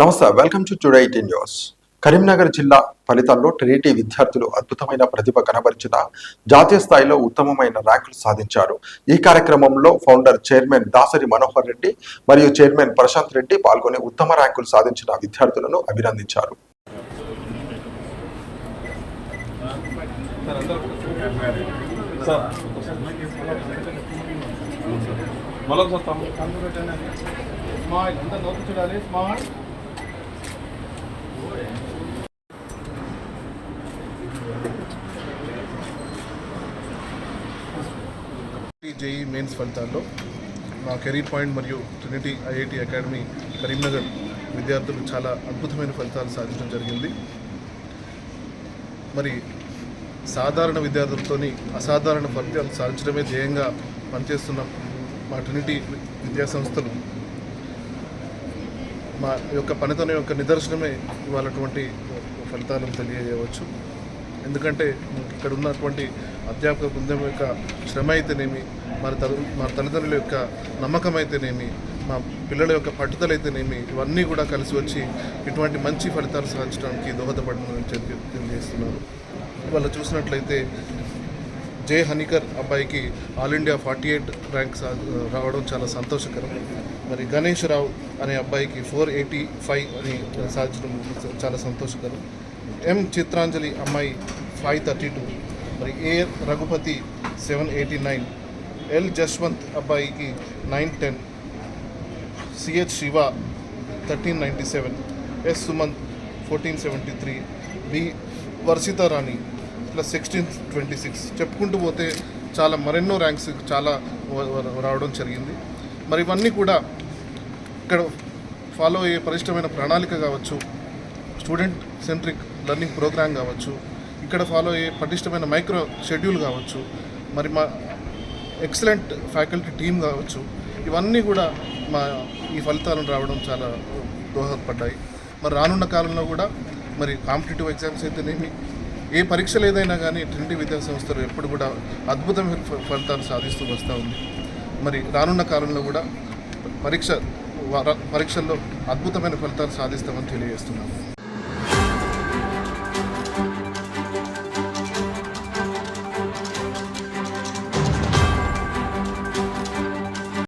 నమస్తే welcome to today eighteen news Karimnagar జిల్లా ఫలితాల్లో ట్రినిటీ విద్యార్థులు అద్భుతమైన ప్రతిభ కనబరిచిన జాతీయ స్థాయిలో ఉత్తమమైన ర్యాంకులు సాధించారు. ఈ కార్యక్రమంలో ఫౌండర్ చైర్మన్ దాసరి మనోహర్ రెడ్డి మరియు చైర్మన్ ప్రశాంత్ రెడ్డి పాల్గొని ఉత్తమ ర్యాంకులు సాధించిన విద్యార్థులను అభినందించారు. స్మార్ట్ జేఈ మెయిన్స్ ఫలితాల్లో మా కెరీర్ పాయింట్ మరియు ట్రినిటీ ఐఐటి అకాడమీ కరీంనగర్ విద్యార్థులు చాలా అద్భుతమైన ఫలితాలు సాధించడం జరిగింది. మరి సాధారణ విద్యార్థులతోని అసాధారణ ఫలితాలు సాధించడమే ధ్యేయంగా పనిచేస్తున్న మా ట్రినిటీ విద్యాసంస్థలు మా యొక్క పనితనం యొక్క నిదర్శనమే ఇవాళటువంటి ఫలితాలను తెలియజేయవచ్చు. ఎందుకంటే ఇక్కడ ఉన్నటువంటి అధ్యాపక బృందం యొక్క శ్రమ అయితేనేమి మన తల్లి మా తల్లిదండ్రుల యొక్క నమ్మకం అయితేనేమి మా పిల్లల యొక్క పట్టుదల అయితేనేమి ఇవన్నీ కూడా కలిసి వచ్చి ఇటువంటి మంచి ఫలితాలు సాధించడానికి దోహదపడిందని చెప్పి తెలియజేస్తున్నారు. ఇవాళ చూసినట్లయితే జే హనీకర్ అబ్బాయికి all India forty eight rank రావడం చాలా సంతోషకరం. మరి గణేష్ రావు అనే అబ్బాయికి ఫోర్ ఎయిటీ ఫైవ్ అని సాధించడం చాలా సంతోషకరం. ఎం చిత్రాంజలి అమ్మాయి ఫైవ్ థర్టీ టూ మరి A Raghupathi seven eighty nine L Jashwanth అబ్బాయికి nine ten CH Siva thirteen ninety seven S Sumanth fourteen seventy three B Varshitha Rani plus sixteen twenty six. చెప్పుకుంటూ పోతే చాలా మరెన్నో ర్యాంక్స్ చాలా రావడం జరిగింది. మరి ఇవన్నీ కూడా ఇక్కడ ఫాలో అయ్యే పరిష్టమైన ప్రణాళిక కావచ్చు స్టూడెంట్ సెంట్రిక్ లెర్నింగ్ ప్రోగ్రామ్ కావచ్చు ఇక్కడ ఫాలో అయ్యే పటిష్టమైన మైక్రో షెడ్యూల్ కావచ్చు మరి మా ఎక్సలెంట్ ఫ్యాకల్టీ టీమ్ కావచ్చు ఇవన్నీ కూడా మా ఈ ఫలితాలను రావడం చాలా దోహదపడ్డాయి. మరి రానున్న కాలంలో కూడా మరి కాంపిటేటివ్ ఎగ్జామ్స్ అయితేనేమి ఏ పరీక్షలు ఏదైనా కానీ ట్రింటీ విద్యా సంస్థలు ఎప్పుడు కూడా అద్భుతమైన ఫలితాలు సాధిస్తూ వస్తూ ఉంది. మరి రానున్న కాలంలో కూడా పరీక్ష పరీక్షల్లో అద్భుతమైన ఫలితాలు సాధిస్తామని తెలియజేస్తున్నాము.